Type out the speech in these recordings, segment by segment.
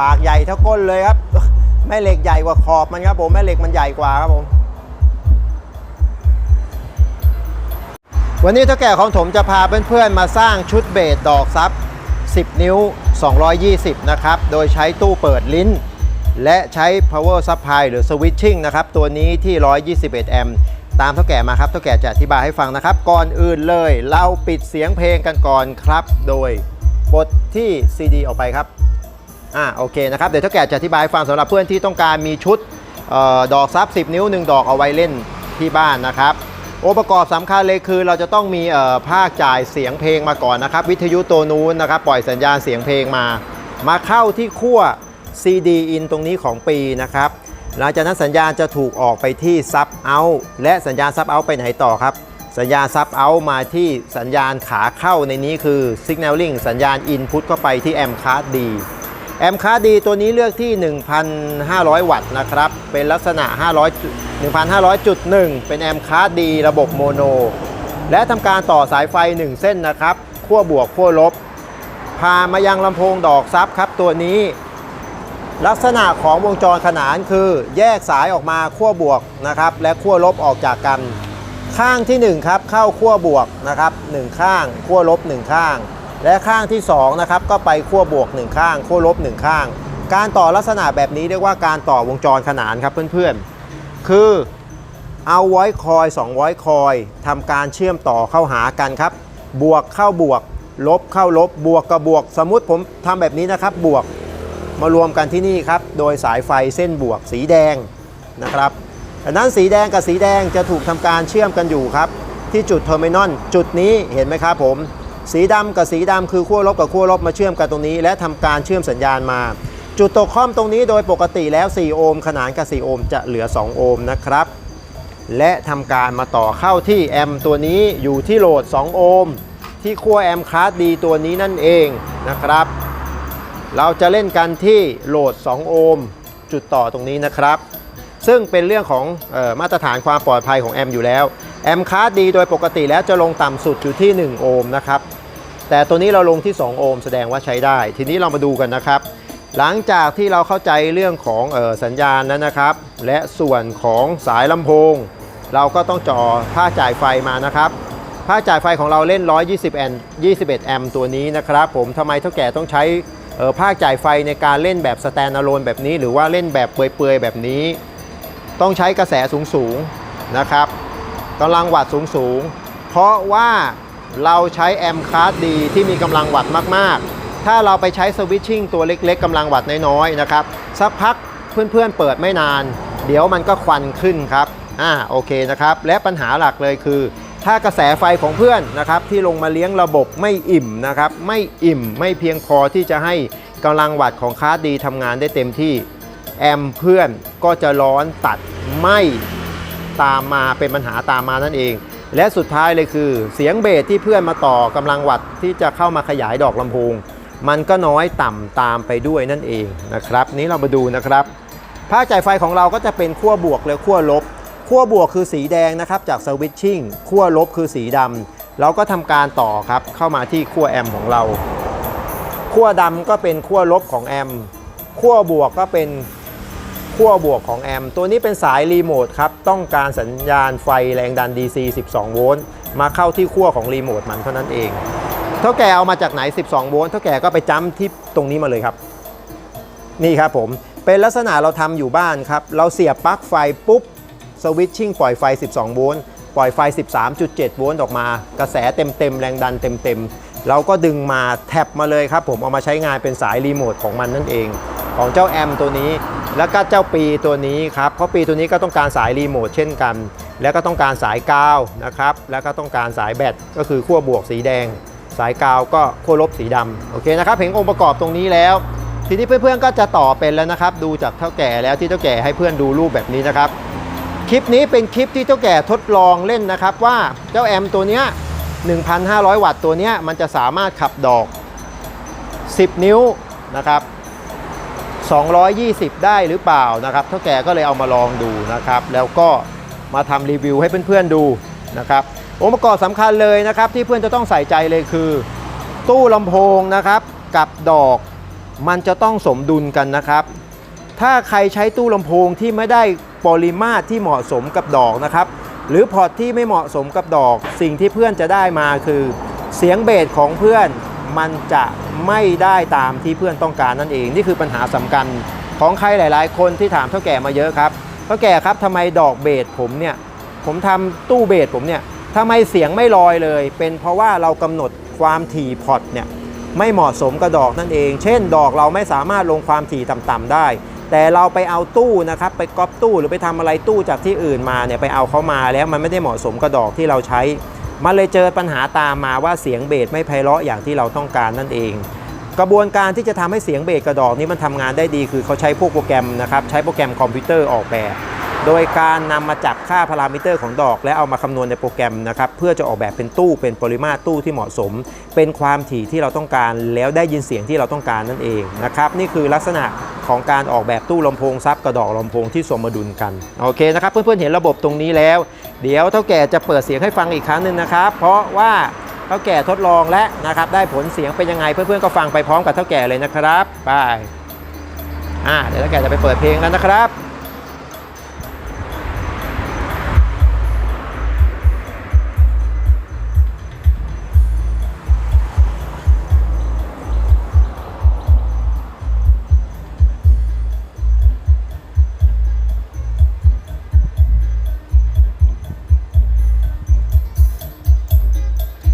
ปากใหญ่เท่าก้นเลยครับ แม่เหล็กใหญ่กว่าขอบมันครับผม แม่เหล็กมันใหญ่กว่าครับผม วันนี้เท่าแก่ของผมจะพาเพื่อนๆมาสร้างชุดเบสดอกซับ 10 นิ้ว 220 นะครับ โดยใช้ตู้เปิดลิ้น และใช้ power supply หรือ switching นะครับ ตัวนี้ที่ 121 แอมป์ตามเท่าแก่มาครับเท่าแก่จะอธิบายให้ฟังนะครับ ก่อนอื่นเลย เราปิดเสียงเพลงกันก่อนครับ โดยบทที่ CD ออกไปครับ อ่าโอเคนะครับเดี๋ยวเท่าแก่จะอธิบายฟังสำหรับเพื่อนที่ต้องการมีชุดออดอกซับ 10 นิ้ว 1 ดอกเอาไว้เล่นที่บ้านนะครับองค์ประกอบสำคัญเลยคือเราจะต้องมีภาคจ่ายเสียงเพลงมาก่อนนะครับ วิทยุตัวนู้นนะครับ ปล่อยสัญญาณเสียงเพลงมา มาเข้าที่ขั้ว CD in ตรงนี้ของปีนะครับหลังจากนั้นสัญญาณจะถูกออกไปที่ซับเอาและสัญญาณซับเอาไปไหนต่อครับ สัญญาณซับเอามาที่สัญญาณขาเข้าในนี้คือ Signaling สัญญาณ Input เข้าไปที่แอมคาร์ดดี แอมคาดีตัวนี้เลือกที่ 1,500 วัตต์นะครับ เป็นลักษณะ 500 1,500.1 เป็นแอมคาดีระบบโมโน และทำการต่อสายไฟ 1 เส้นนะครับขั้วบวกขั้วลบ พามายังลำโพงดอกซับครับตัวนี้ ลักษณะของวงจรขนานคือแยกสายออกมาขั้วบวกนะครับ และขั้วลบออกจากกัน ข้างที่ 1 ครับ เข้าขั้วบวกนะครับ1ข้างขั้วลบ 1 ข้าง และข้างที่2นะครับก็ไปขั้วบวก 1 ข้างขั้วลบ 1 ข้าง การต่อลักษณะแบบนี้เรียกว่าการต่อวงจรขนานครับเพื่อนๆ คือเอาไว้คอย2ไว้คอยทำการเชื่อมต่อเข้าหากันครับ บวกเข้าบวก ลบเข้าลบ บวกกับบวก สมมุติผมทำแบบนี้นะครับ บวกมารวมกันที่นี่ครับ โดยสายไฟเส้นบวกสีแดงนะครับดังนั้นสีแดงกับสีแดงจะถูกทำการเชื่อมกันอยู่ครับ ที่จุดเทอร์มินอลจุดนี้เห็นไหมครับผม สีดำกับสีดำคือขั้วลบกับขั้วลบมาเชื่อมกันตรงนี้ และทำการเชื่อมสัญญาณมา จุดตกข้อมตรงนี้โดยปกติแล้ว 4 โอห์มขนานกับ 4 โอห์มจะเหลือ 2 โอห์มนะครับ และทำการมาต่อเข้าที่แอมตัวนี้อยู่ที่โหลด 2 โอห์มที่ขั้วแอมป์คาร์ดดีตัวนี้นั่นเองนะครับ เราจะเล่นกันที่โหลด 2 โอห์มจุดต่อตรงนี้นะครับ ซึ่งเป็นเรื่องของออมาตรฐานความปลอดภัยของแอมอยู่แล้วแอมคาร์ดดีโดยปกติแล้วจะลงต่ำสุดอยู่ที่ 1 โอห์มนะครับ แต่ตัวนี้เราลงที่ 2 โอห์มแสดงว่าใช้ได้ ทีนี้เรามาดูกันนะครับ หลังจากที่เราเข้าใจเรื่องของออสัญญาณนั้นนะครับ และส่วนของสายลำโพง เราก็ต้องจ่อผ้าจ่ายไฟมานะครับผ้าจ่ายไฟของเราเล่น 120 แอมป์21 แอมป์ตัวนี้นะครับ ผมทำไมเท่าแก่ต้องใช้ผ้าจ่ายไฟในการเล่นแบบสแตนอะโลนแบบนี้ หรือว่าเล่นแบบเปื่อยๆแบบนี้ ต้องใช้กระแสสูงๆนะครับกำลังวัตต์สูงๆ เพราะว่า เราใช้แอมป์คาร์ดดีที่มีกำลังวัตต์มากๆ ถ้าเราไปใช้สวิตชิ่งตัวเล็กๆกำลังวัตต์น้อยๆนะครับ สักพักเพื่อนๆเปิดไม่นาน เดี๋ยวมันก็ควันขึ้นครับ อ่าโอเคนะครับ และปัญหาหลักเลยคือ ถ้ากระแสไฟของเพื่อนนะครับที่ลงมาเลี้ยงระบบไม่อิ่มนะครับไม่อิ่มไม่เพียงพอที่จะให้กำลังวัตต์ของคาร์ดดีทำงานได้เต็มที่แอมเพื่อนก็จะร้อนตัดไหม่ตามมาเป็นปัญหาตามมานั่นเอง และสุดท้ายเลยคือ เสียงเบสที่เพื่อนมาต่อกำลังวัตต์ที่จะเข้ามาขยายดอกลำโพงมันก็น้อยต่ำตามไปด้วยนั่นเองนะครับ นี้เรามาดูนะครับภาคจ่ายไฟของเราก็จะเป็นขั้วบวกและขั้วลบขั้วบวกคือสีแดงนะครับจากสวิตชิ่งขั้วลบคือสีดำเราก็ทำการต่อครับเข้ามาที่ขั้วแอมป์ของเราขั้วดำก็เป็นขั้วลบของแอมป์ขั้วบวกก็เป็น ขั้วบวกของแอมป์ตัวนี้เป็นสายรีโมทครับ ต้องการสัญญาณไฟแรงดัน DC 12 โวลต์มาเข้าที่ขั้วของรีโมทมันเท่านั้นเอง เท่าแก่เอามาจากไหน 12 โวลต์เท่าแก่ก็ไปจ้ำที่ตรงนี้มาเลยครับ นี่ครับผม เป็นลักษณะเราทำอยู่บ้านครับ เราเสียบปลั๊กไฟปุ๊บสวิตชิ่งปล่อยไฟ 12 โวลต์ปล่อยไฟ 13.7 โวลต์ออกมา กระแสเต็มๆ แรงดันเต็มๆ เราก็ดึงมาแท็บมาเลยครับผม เอามาใช้งานเป็นสายรีโมทของมันนั่นเอง ของเจ้าแอมตัวนี้ แล้วก็เจ้าปีตัวนี้ครับเพราะปีตัวนี้ก็ต้องการสายรีโมทเช่นกัน แล้วก็ต้องการสายกาวนะครับ แล้วก็ต้องการสายแบตก็คือขั้วบวกสีแดง สายกาวก็ขั้วลบสีดำโอเคนะครับเห็นองค์ประกอบตรงนี้แล้ว ทีนี้เพื่อนๆก็จะต่อเป็นแล้วนะครับ ดูจากเท่าแก่แล้วที่เท่าแก่ให้เพื่อนดูรูปแบบนี้นะครับคลิปนี้เป็นคลิปที่เท่าแก่ทดลองเล่นนะครับว่าเจ้าแอมตัวเนี้ย1,500 วัตต์ตัวเนี้ยมันจะสามารถขับดอก 10 นิ้วนะครับ 220 ได้หรือเปล่านะครับเท่าแก่ก็เลยเอามาลองดูนะครับ แล้วก็มาทำรีวิวให้เพื่อนๆดูนะครับองค์ประกอบสำคัญเลยนะครับ ที่เพื่อนจะต้องใส่ใจเลยคือ ตู้ลำโพงนะครับกับดอกมันจะต้องสมดุลกันนะครับ ถ้าใครใช้ตู้ลำโพงที่ไม่ได้ปริมาตรที่เหมาะสมกับดอกนะครับ หรือพอร์ตที่ไม่เหมาะสมกับดอก สิ่งที่เพื่อนจะได้มาคือ เสียงเบสของเพื่อน มันจะไม่ได้ตามที่เพื่อนต้องการนั่นเอง นี่คือปัญหาสำคัญของใครหลาย ๆ คนที่ถามเท่าแก่มาเยอะครับเท่าแก่ครับทำไมดอกเบสผมเนี่ยผมทำตู้เบสผมเนี่ยทำไมเสียงไม่ลอยเลย เป็นเพราะว่าเรากำหนดความถี่พอร์ตเนี่ยไม่เหมาะสมกับดอกนั่นเอง เช่น ดอกเราไม่สามารถลงความถี่ต่ำๆได้ แต่เราไปเอาตู้นะครับไปก๊อปตู้หรือไปทำอะไรตู้จากที่อื่นมาเนี่ยไปเอาเขามาแล้วมันไม่ได้เหมาะสมกับดอกที่เราใช้ มันเลยเจอปัญหาตามมาว่าเสียงเบสไม่ไพเราะอย่างที่เราต้องการนั่นเอง กระบวนการที่จะทำให้เสียงเบสกระดอกนี้มันทำงานได้ดี คือเขาใช้พวกโปรแกรมนะครับใช้โปรแกรมคอมพิวเตอร์ออกแบบ โดยการนำมาจับค่าพารามิเตอร์ของดอก และเอามาคำนวณในโปรแกรมนะครับเพื่อจะออกแบบเป็นตู้เป็นปริมาตรตู้ที่เหมาะสม เป็นความถี่ที่เราต้องการแล้วได้ยินเสียงที่เราต้องการนั่นเองนะครับนี่คือลักษณะ ของการออกแบบตู้ลำโพงซับกระดอกลำโพงที่สมดุลกันโอเคนะครับเพื่อนๆเห็นระบบตรงนี้แล้ว เดี๋ยวเท่าแก่จะเปิดเสียงให้ฟังอีกครั้งหนึ่งนะครับ เพราะว่าเท่าแก่ทดลองและนะครับได้ผลเสียงเป็นยังไงเพื่อนๆก็ฟังไปพร้อมกับเท่าแก่เลยนะครับไปอ่าเดี๋ยวเท่าแก่จะไปเปิดเพลงแล้วนะครับ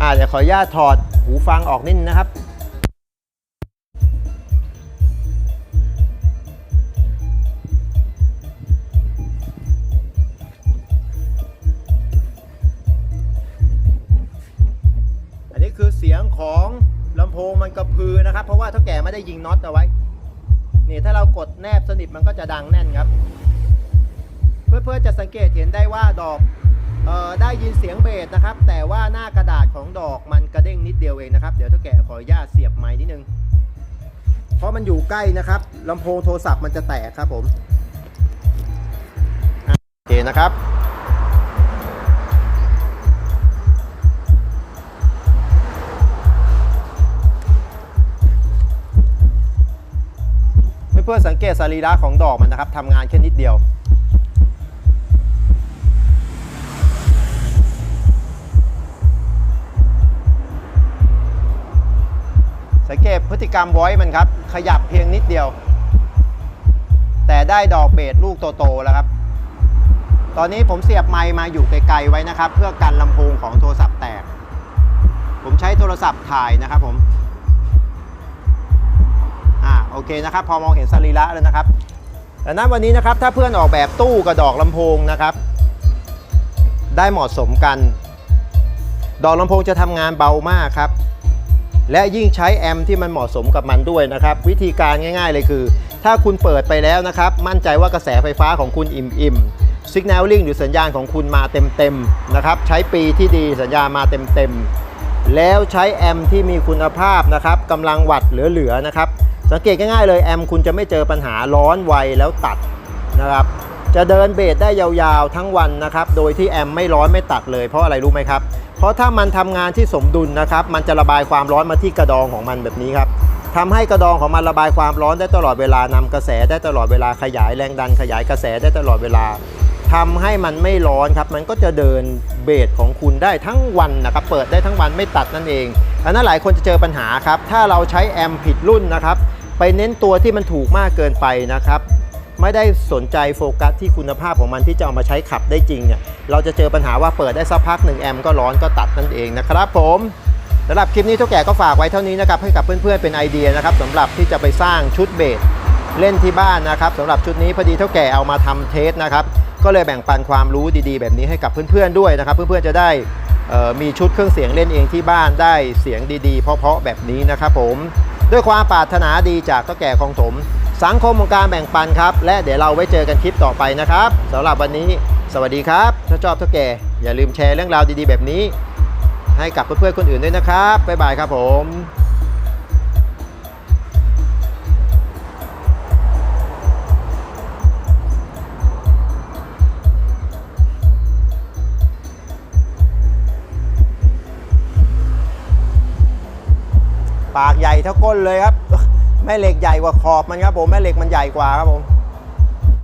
อาเดี๋ยวขออนุญาตถอดหูฟังออกนิดนึงนะครับ อันนี้คือเสียงของลำโพงมันกระพือนะครับ เพราะว่าเท่าแก่ไม่ได้ยิงน็อตเอาไว้ นี่ถ้าเรากดแนบสนิทมันก็จะดังแน่นครับ เพื่อๆจะสังเกตเห็นได้ว่าดอก ได้ยินเสียงเบสนะครับ แต่ว่าหน้ากระดาษของดอกมันกระเด้งนิดเดียวเองนะครับ เดี๋ยวเท่าแก่ขออนุญาตเสียบไม้นิดนึง เพราะมันอยู่ใกล้นะครับลำโพงโทรศัพท์มันจะแตกครับผมโอเคนะครับเพื่อสังเกตสรีระของดอกมันนะครับทำงานแค่นิดเดียว สังเกตพฤติกรรมไว้มันครับ ขยับเพียงนิดเดียว แต่ได้ดอกเบสลูกโตๆแล้วครับ ตอนนี้ผมเสียบไมค์มาอยู่ไกลๆไว้นะครับ เพื่อกันลำโพงของโทรศัพท์แตก ผมใช้โทรศัพท์ถ่ายนะครับผมอ่าโอเคนะครับ พอมองเห็นสรีระแล้วนะครับดังนั้นวันนี้นะครับถ้าเพื่อนออกแบบตู้กับดอกลำโพงนะครับ ได้เหมาะสมกัน ดอกลำโพงจะทำงานเบามากครับ และยิ่งใช้แอมที่มันเหมาะสมกับมันด้วยนะครับ วิธีการง่ายๆเลยคือ ถ้าคุณเปิดไปแล้วนะครับ มั่นใจว่ากระแสไฟฟ้าของคุณอิ่มอิ่มสัญญาณลิงหรือสัญญาณของคุณมาเต็มๆนะครับใช้ปีที่ดีสัญญาณมาเต็มๆ แล้วใช้แอมที่มีคุณภาพนะครับกำลังวัตต์เหลือๆนะครับสังเกตง่ายๆเลยแอมคุณจะไม่เจอปัญหาร้อนไวแล้วตัดนะครับจะเดินเบสได้ยาวๆทั้งวันนะครับโดยที่แอมไม่ร้อนไม่ตัดเลยเพราะอะไรรู้ไหมครับ เพราะถ้ามันทำงานที่สมดุลนะครับ มันจะระบายความร้อนมาที่กระดองของมันแบบนี้ครับทำให้กระดองของมันระบายความร้อนได้ตลอดเวลานำกระแสได้ตลอดเวลาขยายแรงดันขยายกระแสได้ตลอดเวลาทำให้มันไม่ร้อนครับมันก็จะเดินเบสของคุณได้ทั้งวันนะครับเปิดได้ทั้งวันไม่ตัดนั่นเองอันนั้นหลายคนจะเจอปัญหาครับถ้าเราใช้แอมป์ผิดรุ่นนะครับไปเน้นตัวที่มันถูกมากเกินไปนะครับ ไม่ได้สนใจโฟกัสที่คุณภาพของมันที่จะเอามาใช้ขับได้จริงเนี่ยเราจะเจอปัญหาว่าเปิดได้สักพักหนึ่งแอมก็ร้อนก็ตัดนั่นเองนะครับผมสำหรับคลิปนี้เท่าแก่ก็ฝากไว้เท่านี้นะครับให้กับเพื่อนๆเป็นไอเดียนะครับสำหรับที่จะไปสร้างชุดเบสเล่นที่บ้านนะครับสำหรับชุดนี้พอดีเท่าแก่เอามาทำเทสนะครับก็เลยแบ่งปันความรู้ดีๆ แบบนี้ให้กับเพื่อนๆด้วยนะครับ เพื่อนๆจะได้มีชุดเครื่องเสียงเล่นเองที่บ้านได้เสียงดีๆ เพาะๆแบบนี้นะครับผมด้วยความปรารถนาดีจากเท่าแก่ของถม สังคมของการแบ่งปันครับ และเดี๋ยวเราไว้เจอกันคลิปต่อไปนะครับสำหรับวันนี้ สวัสดีครับถ้าชอบเท่าแก่อย่าลืมแชร์เรื่องราวดีๆ แบบนี้ ให้กับเพื่อนๆคนอื่นด้วยนะครับบ๊ายบายครับผมปากใหญ่เท่าก้นเลยครับ แม่เหล็กใหญ่กว่าขอบมันครับผมแม่เหล็กมันใหญ่กว่าครับผม